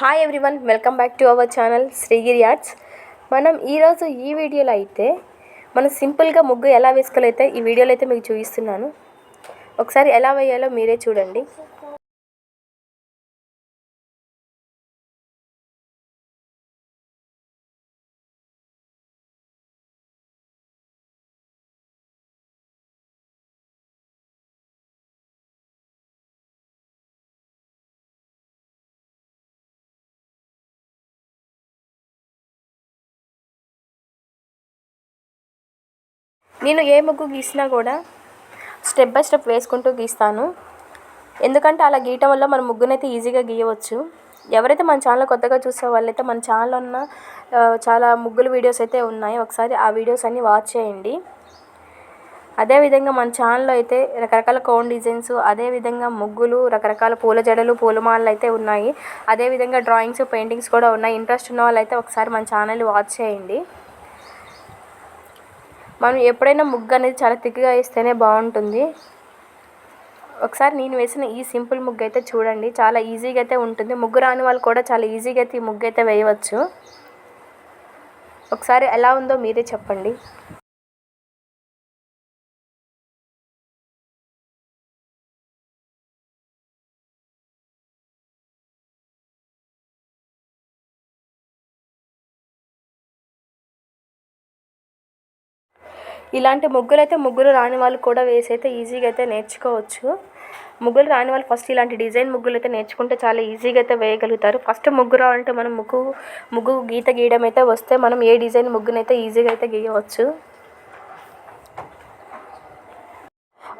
Hi everyone welcome back to our channel Srigiri arts మనం ఈరోజు ఈ వీడియోలో అయితే మనం సింపుల్గా ముగ్గు ఎలా వేసుకోలేతే ఈ వీడియోలో అయితే మీకు చూపిస్తున్నాను. ఒకసారి ఎలా వేయాలో మీరే చూడండి. నేను ఏ ముగ్గు గీసినా కూడా స్టెప్ బై స్టెప్ వేసుకుంటూ గీస్తాను. ఎందుకంటే అలా గీయటం వల్ల మన ముగ్గునైతే ఈజీగా గీయవచ్చు. ఎవరైతే మన ఛానల్ కొత్తగా చూసే వాళ్ళైతే మన ఛానల్ ఉన్న చాలా ముగ్గులు వీడియోస్ అయితే ఉన్నాయి. ఒకసారి ఆ వీడియోస్ అన్నీ వాచ్ చేయండి. అదేవిధంగా మన ఛానల్లో అయితే రకరకాల కోన్ డిజైన్స్ అదేవిధంగా ముగ్గులు రకరకాల పూల జడలు పూలమాలలు అయితే ఉన్నాయి. అదేవిధంగా డ్రాయింగ్స్ పెయింటింగ్స్ కూడా ఉన్నాయి. ఇంట్రెస్ట్ ఉన్న వాళ్ళు అయితే ఒకసారి మన ఛానల్ వాచ్ చేయండి. మనం ఎప్పుడైనా ముగ్గు అనేది చాలా థిక్గా వేస్తేనే బాగుంటుంది. ఒకసారి నేను వేసిన ఈ సింపుల్ ముగ్గు అయితే చూడండి చాలా ఈజీగా అయితే ఉంటుంది. ముగ్గు రాని వాళ్ళు కూడా చాలా ఈజీగా అయితే ఈ ముగ్గు అయితే వేయవచ్చు. ఒకసారి ఎలా ఉందో మీరే చెప్పండి. ఇలాంటి ముగ్గులు అయితే ముగ్గులు రాని వాళ్ళు కూడా వేసి అయితే ఈజీగా అయితే నేర్చుకోవచ్చు. ముగ్గులు రాని వాళ్ళు ఫస్ట్ ఇలాంటి డిజైన్ ముగ్గులు అయితే నేర్చుకుంటే చాలా ఈజీగా అయితే వేయగలుగుతారు. ఫస్ట్ ముగ్గు రావాలంటే మనం ముగ్గు ముగ్గు గీత గీయడం అయితే వస్తే మనం ఏ డిజైన్ ముగ్గునైతే ఈజీగా అయితే గీయవచ్చు.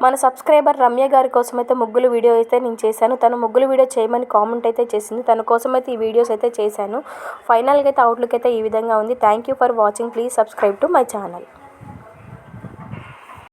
మన సబ్స్క్రైబర్ రమ్య గారి కోసం అయితే ముగ్గులు వీడియో అయితే నేను చేశాను. తను ముగ్గులు వీడియో చేయమని కామెంట్ అయితే చేసింది. తన కోసం అయితే ఈ వీడియోస్ అయితే చేశాను. ఫైనల్గా అయితే అవుట్లుక్ అయితే ఈ విధంగా ఉంది. Thank you for watching please subscribe to my channel